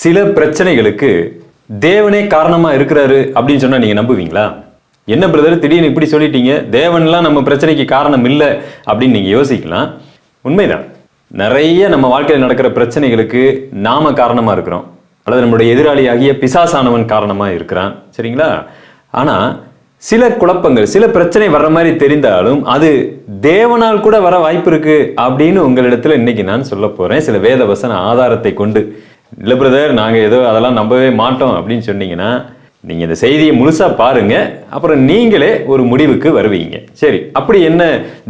சில பிரச்சனைகளுக்கு தேவனே காரணமாக இருக்கிறாரு அப்படின்னு சொன்னால் நீங்கள் நம்புவீங்களா? என்ன பிரதர் திடீர்னு இப்படி சொல்லிட்டீங்க தேவன்லாம் நம்ம பிரச்சனைக்கு காரணம் இல்லை அப்படின்னு நீங்கள் யோசிக்கலாம். உண்மைதான். நிறைய நம்ம வாழ்க்கையில் நடக்கிற பிரச்சனைகளுக்கு நாம காரணமாக இருக்கிறோம். அல்லது நம்மளுடைய எதிராளியாகிய பிசாசானவன் காரணமாக இருக்கிறான். சரிங்களா? ஆனா சில குழப்பங்கள் சில பிரச்சனை வர்ற மாதிரி தெரிந்தாலும் அது தேவனால் கூட வர வாய்ப்பு இருக்கு அப்படின்னு உங்களிடத்துல இன்னைக்கு நான் சொல்ல போறேன். சில வேத வசன ஆதாரத்தை கொண்டு இல்லை பிரதர் நாங்கள் ஏதோ அதெல்லாம் நம்பவே மாட்டோம் அப்படின்னு சொன்னீங்கன்னா நீங்கள் இந்த செய்தியை முழுசாக பாருங்கள் அப்புறம் நீங்களே ஒரு முடிவுக்கு வருவீங்க. சரி அப்படி என்ன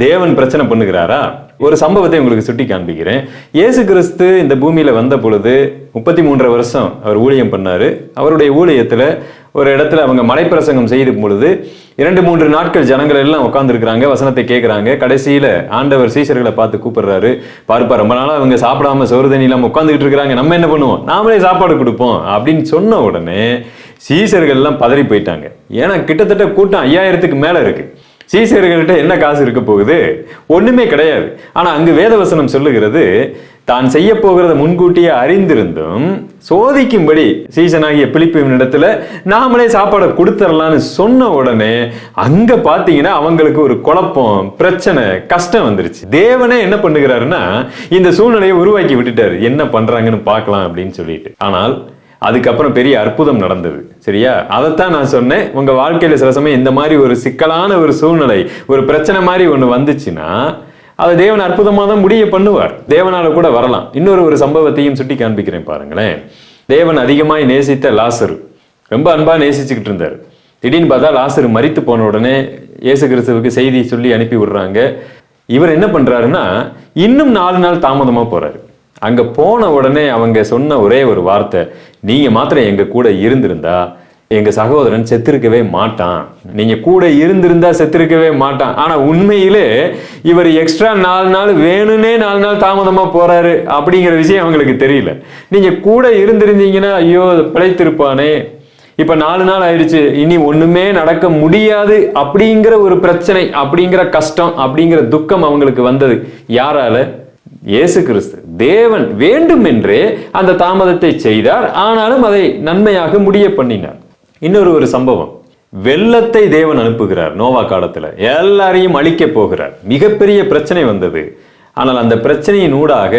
தேவன் பிரச்சனை பண்ணுகிறாரா? ஒரு சம்பவத்தை உங்களுக்கு சுட்டி காண்பிக்கிறேன் இயேசு கிறிஸ்து இந்த பூமியில் வந்த பொழுது முப்பத்தி மூன்றரை வருஷம் அவர் ஊழியம் பண்ணாரு. அவருடைய ஊழியத்தில் ஒரு இடத்துல அவங்க மலைப்பிரசங்கம் செய்த பொழுது இரண்டு மூன்று நாட்கள் ஜனங்கள் எல்லாம் உட்காந்துருக்குறாங்க வசனத்தை கேட்குறாங்க கடைசியில் ஆண்டவர் சீசர்களை பார்த்து கூப்பிடுறாரு. பார்ப்பா ரொம்ப நாளாக அவங்க சாப்பிடாம சோறு தண்ணி இல்லாமல் உட்காந்துக்கிட்டு இருக்கிறாங்க. நம்ம என்ன பண்ணுவோம்? நாமளே சாப்பாடு கொடுப்போம் அப்படின்னு சொன்ன உடனே சீசர்கள் எல்லாம் பதறி போயிட்டாங்க. ஏன்னா கிட்டத்தட்ட கூட்டம் ஐயாயிரத்துக்கு மேலே இருக்குது சீசர்கள்ட்ட என்ன காசு இருக்க போகுது? ஒண்ணுமே கிடையாது. ஆனா அங்கு வேதவசனம் சொல்லுகிறது தான் செய்ய போகிறத முன்கூட்டியே அறிந்திருந்தும் சோதிக்கும்படி சீசனாகிய பிலிப்பின் இடத்துல நாமளே சாப்பாடை கொடுத்துடலான்னு சொன்ன உடனே அங்க பாத்தீங்கன்னா அவங்களுக்கு ஒரு குழப்பம் பிரச்சனை கஷ்டம் வந்துருச்சு. தேவனே என்ன பண்ணுகிறாருன்னா இந்த சூழ்நிலையை உருவாக்கி விட்டுட்டாரு. என்ன பண்றாங்கன்னு பார்க்கலாம் அப்படின்னு சொல்லிட்டு. ஆனால் அதுக்கப்புறம் பெரிய அற்புதம் நடந்தது. சரியா? அதைத்தான் நான் சொன்னேன். உங்கள் வாழ்க்கையில் சில சமயம் இந்த மாதிரி ஒரு சிக்கலான ஒரு சூழ்நிலை ஒரு பிரச்சனை மாதிரி ஒன்று வந்துச்சுன்னா அதை தேவன் அற்புதமாக தான் முடிய பண்ணுவார். தேவனால் கூட வரலாம். இன்னொரு ஒரு சம்பவத்தையும் சுட்டி காண்பிக்கிறேன் பாருங்களேன். தேவன் அதிகமாய் நேசித்த லாசரு. ரொம்ப அன்பாக நேசிச்சுக்கிட்டு இருந்தார். திடீர்னு பார்த்தா லாசரு மறித்து போன உடனே இயேசு கிறிஸ்துவுக்கு செய்தி சொல்லி அனுப்பி விடுறாங்க. இவர் என்ன பண்ணுறாருன்னா இன்னும் நாலு நாள் தாமதமாக போகிறாரு அங்கே போன உடனே அவங்க சொன்ன ஒரே ஒரு வார்த்தை நீங்கள் மாத்திரம் எங்கள் கூட இருந்திருந்தா எங்கள் சகோதரன் செத்திருக்கவே மாட்டான். நீங்கள் கூட இருந்திருந்தா செத்திருக்கவே மாட்டான். ஆனால் உண்மையிலே இவர் எக்ஸ்ட்ரா நாலு நாள் வேணும்னே நாலு நாள் தாமதமாக போகிறாரு அப்படிங்கிற விஷயம் அவங்களுக்கு தெரியல. நீங்கள் கூட இருந்திருந்தீங்கன்னா ஐயோ பிழைத்திருப்பானே. இப்போ நாலு நாள் ஆயிடுச்சு இனி ஒன்றுமே நடக்க முடியாது. அப்படிங்கிற ஒரு பிரச்சனை அப்படிங்கிற கஷ்டம் அப்படிங்கிற துக்கம் அவங்களுக்கு வந்தது. யாரால? இயேசு கிறிஸ்து. தேவன் வேண்டும் என்றே அந்த தாமதத்தை செய்தார். ஆனாலும் அதை நன்மையாக முடிய பண்ணினார். இன்னொரு ஒரு சம்பவம். வெள்ளத்தை தேவன் அனுப்புகிறார் நோவா காலத்துல. எல்லாரையும் அழிக்க போகிறார். மிகப்பெரிய பிரச்சனை வந்தது. ஆனால் அந்த பிரச்சனையின் ஊடாக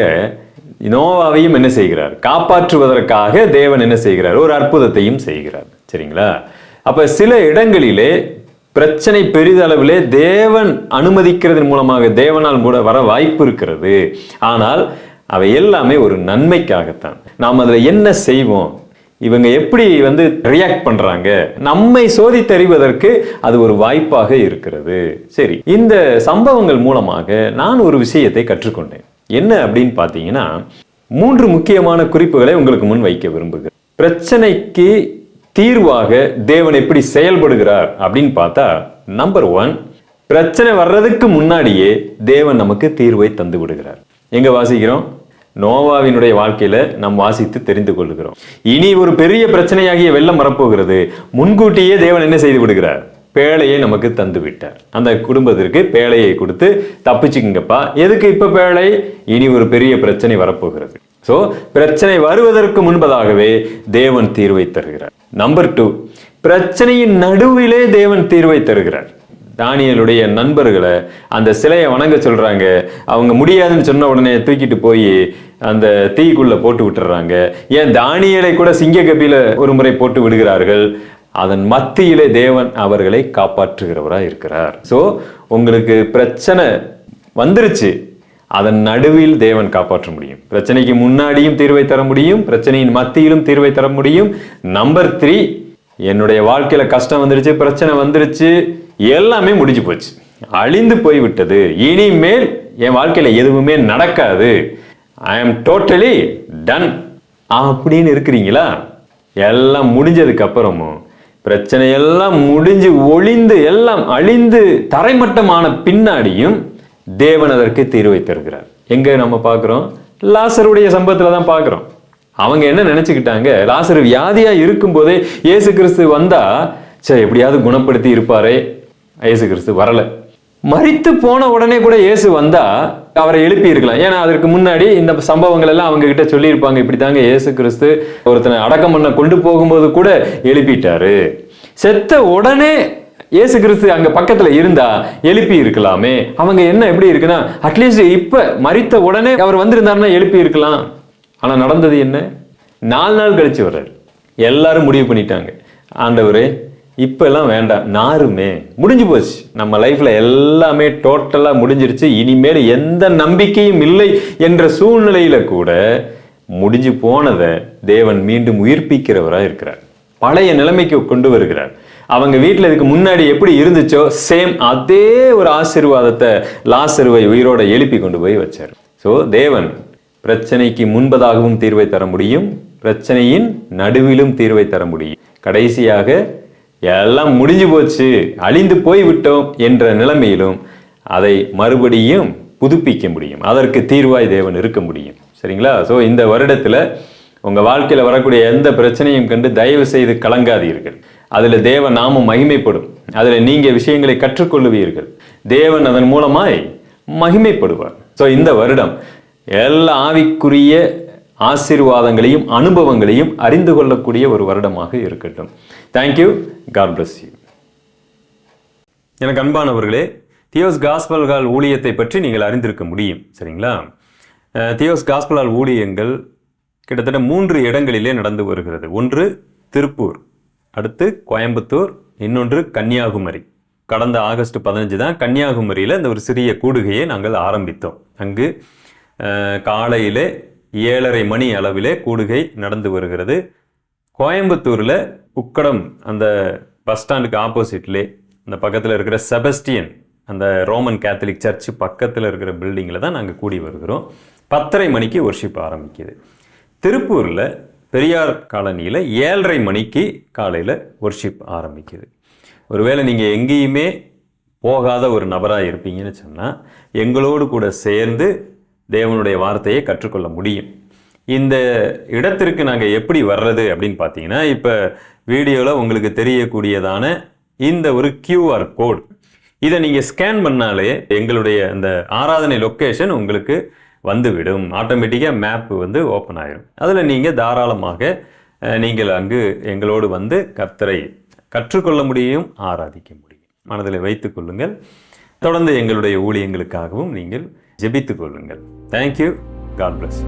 நோவாவையும் என்ன செய்கிறார்? காப்பாற்றுவதற்காக தேவன் என்ன செய்கிறார்? ஒரு அற்புதத்தையும் செய்கிறார். சரிங்களா? அப்ப சில இடங்களிலே பிரச்சனை பெரிதளவிலே தேவன் அனுமதிக்கிறதன் மூலமாக தேவனால் கூட வர வாய்ப்பு இருக்கிறது. ஆனால் அவை எல்லாமே ஒரு நன்மைக்காகத்தான். நாம் அதில் என்ன செய்வோம்? இவங்க எப்படி வந்து ரியாக்ட் பண்ணுறாங்க நம்மை சோதித்தறிவதற்கு அது ஒரு வாய்ப்பாக இருக்கிறது. சரி இந்த சம்பவங்கள் மூலமாக நான் ஒரு விஷயத்தை கற்றுக்கொண்டேன். என்ன அப்படின்னு பார்த்தீங்கன்னா மூன்று முக்கியமான குறிப்புகளை உங்களுக்கு முன் வைக்க விரும்புகிறேன். பிரச்சனைக்கு தீர்வாக தேவன் எப்படி செயல்படுகிறார் அப்படின்னு பார்த்தா நம்பர் ஒன் பிரச்சனை வர்றதுக்கு முன்னாடியே தேவன் நமக்கு தீர்வை தந்து விடுகிறார். எங்கே வாசிக்கிறோம்? நோவாவினுடைய வாழ்க்கையில நாம் வாசித்து தெரிந்து கொள்கிறோம். இனி ஒரு பெரிய பிரச்சனையாகிய வெள்ளம் வரப்போகிறது. முன்கூட்டியே தேவன் என்ன செய்து விடுகிறார்? பேழையை நமக்கு தந்து விட்டார். அந்த குடும்பத்திற்கு பேழையை கொடுத்து தப்பிச்சுக்குங்கப்பா எதுக்கு இப்ப பேழை? இனி ஒரு பெரிய பிரச்சனை வரப்போகிறது. சோ பிரச்சனை வருவதற்கு முன்பதாகவே தேவன் தீர்வை தருகிறார். நம்பர் டூ பிரச்சனையின் நடுவிலே தேவன் தீர்வை தருகிறார். தானியலுடைய நண்பர்களை அந்த சிலையை வணங்க சொல்றாங்க. அவங்க முடியாதுன்னு சொன்ன உடனே தூக்கிட்டு போய் அந்த தீக்குள்ளே போட்டு விட்டுறாங்க. ஏன் தானியலை கூட சிங்க ஒரு முறை போட்டு விடுகிறார்கள். அதன் மத்தியிலே தேவன் அவர்களை காப்பாற்றுகிறவராக இருக்கிறார். ஸோ உங்களுக்கு பிரச்சனை வந்துருச்சு. அதன் நடுவில் தேவன் காப்பாற்ற முடியும். பிரச்சனைக்கு முன்னாடியும் தீர்வை தர முடியும். பிரச்சனையின் மத்தியிலும் தீர்வை தர முடியும். நம்பர் த்ரீ என்னுடைய வாழ்க்கையில் கஷ்டம் வந்துருச்சு பிரச்சனை வந்துருச்சு எல்லாமே முடிஞ்சு போச்சு. அழிந்து போய்விட்டது. இனிமேல் என் வாழ்க்கையில் எதுவுமே நடக்காது. ஐ அம் டோட்டலி டன் அப்படின்னு இருக்கிறீங்களா? எல்லாம் முடிஞ்சதுக்கு அப்புறமும் பிரச்சனை எல்லாம் முடிஞ்சு ஒளிந்து எல்லாம் அழிந்து தரைமட்டமான பின்னாடியும் தேவன் அதற்கு தீர்வை தருகிறார் எங்கே நம்ம பார்க்குறோம்? லாசருடைய சம்பவத்தில் தான் பார்க்குறோம். அவங்க என்ன நினச்சிக்கிட்டாங்க? லாசர் வியாதியாக இருக்கும்போதே இயேசு கிறிஸ்து வந்தால் சரி எப்படியாவது குணப்படுத்தி இருப்பாரே. இயேசு கிறிஸ்து வரலை. மறித்து போன உடனே கூட இயேசு வந்தா அவரை எழுப்பி இருக்கலாம் ஏன்னா அதற்கு முன்னாடி இந்த சம்பவங்கள் எல்லாம் அவங்க கிட்ட சொல்லியிருப்பாங்க. இப்படி தாங்க இயேசு கிறிஸ்து ஒருத்தனை அடக்கம் பண்ண கொண்டு போகும்போது கூட எழுப்பிட்டாரு. செத்த உடனே இயேசு கிறிஸ்து அங்க பக்கத்துல இருந்தா எழுப்பி இருக்கலாமே அவங்க என்ன எப்படி இருக்குன்னா அட்லீஸ்ட் இப்ப மறித்த உடனே அவர் வந்திருந்தாருன்னா எழுப்பி இருக்கலாம் ஆனா நடந்தது என்ன? நாலு நாள் கழிச்சு வர்றாரு. எல்லாரும் முடிவு பண்ணிட்டாங்க. ஆண்டவரே இப்போல்லாம் வேண்டாம் நாருமே. முடிஞ்சு போச்சு. நம்ம லைஃப்ல எல்லாமே டோட்டலாக முடிஞ்சிருச்சு. இனிமேல் எந்த நம்பிக்கையும் இல்லை என்ற சூழ்நிலையில கூட முடிஞ்சு போனதை தேவன் மீண்டும் உயிர்ப்பிக்கிறவராக இருக்கிறார். பழைய நிலைமைக்கு கொண்டு வருகிறார். அவங்க வீட்டில் இதுக்கு முன்னாடி எப்படி இருந்துச்சோ சேம் அதே ஒரு ஆசீர்வாதத்தை லாசருவை உயிரோட எழுப்பி கொண்டு போய் வச்சார். ஸோ தேவன் பிரச்சனைக்கு முன்பதாகவும் தீர்வை தர முடியும். பிரச்சனையின் நடுவிலும் தீர்வை தர முடியும். கடைசியாக எல்லாம் முடிஞ்சு போச்சு அழிந்து போய் விட்டோம் என்ற நிலைமையிலும் அதை மறுபடியும் புதுப்பிக்க முடியும். அதற்கு தீர்வாய் தேவன் இருக்க முடியும். சரிங்களா? ஸோ இந்த வருடத்தில் உங்கள் வாழ்க்கையில் வரக்கூடிய எந்த பிரச்சனையும் கண்டு தயவு செய்து கலங்காதீர்கள். அதில் தேவ நாமம் மகிமைப்படும். அதில் நீங்கள் விஷயங்களை கற்றுக்கொள்ளுவீர்கள். தேவன் அதன் மூலமாய் மகிமைப்படுவார். ஸோ இந்த வருடம் எல்லா ஆவிக்குரிய ஆசீர்வாதங்களையும் அனுபவங்களையும் அறிந்து கொள்ளக்கூடிய ஒரு வருடமாக இருக்கட்டும். தேங்க்யூ காட் பிளஸ் யூ எனக்கு அன்பானவர்களே தியோஸ் காஸ்பல்கால் ஊழியத்தை பற்றி நீங்கள் அறிந்திருக்க முடியும் சரிங்களா? தியோஸ் காஸ்பலால் ஊழியங்கள் கிட்டத்தட்ட மூன்று இடங்களிலே நடந்து வருகிறது. ஒன்று திருப்பூர் அடுத்து கோயம்புத்தூர் இன்னொன்று கன்னியாகுமரி. கடந்த ஆகஸ்ட் பதினஞ்சு தான் கன்னியாகுமரியில் இந்த ஒரு சிறிய கூடுகையை நாங்கள் ஆரம்பித்தோம். அங்கு காலையிலே ஏழரை மணி அளவிலே கூடுகை நடந்து வருகிறது. கோயம்புத்தூரில் உக்கடம் அந்த பஸ் ஸ்டாண்டுக்கு ஆப்போசிட்லே அந்த பக்கத்தில் இருக்கிற செபஸ்டியன் அந்த ரோமன் கேத்தலிக் சர்ச் பக்கத்தில் இருக்கிற பில்டிங்கில் தான் நாங்கள் கூடி வருகிறோம். பத்தரை மணிக்கு ஒர்ஷிப் ஆரம்பிக்குது. திருப்பூரில் பெரியார் காலனியில் ஏழரை மணிக்கு காலையில் ஒர்ஷிப் ஆரம்பிக்குது. ஒருவேளை நீங்கள் எங்கேயுமே போகாத ஒரு நபராக இருப்பீங்கன்னு சொன்னால் எங்களோடு கூட சேர்ந்து தேவனுடைய வார்த்தையை கற்றுக்கொள்ள முடியும். இந்த இடத்திற்கு நாங்கள் எப்படி வர்றது அப்படின்னு பார்த்தீங்கன்னா இப்போ வீடியோவில் உங்களுக்கு தெரியக்கூடியதான இந்த ஒரு கியூஆர் கோட் இதை நீங்கள் ஸ்கேன் பண்ணாலே எங்களுடைய அந்த ஆராதனை லொக்கேஷன் உங்களுக்கு வந்துவிடும். ஆட்டோமேட்டிக்காக மேப் வந்து ஓப்பன் ஆகிடும் அதில் நீங்கள் தாராளமாக நீங்கள் அங்கு எங்களோடு வந்து கர்த்தரை கற்றுக்கொள்ள முடியும் ஆராதிக்க முடியும். மனதில் வைத்துக்கொள்ளுங்கள் தொடர்ந்து எங்களுடைய ஊழியங்களுக்காகவும் நீங்கள் ஜெபித்துக் கொள்ளுங்கள். Thank you God plus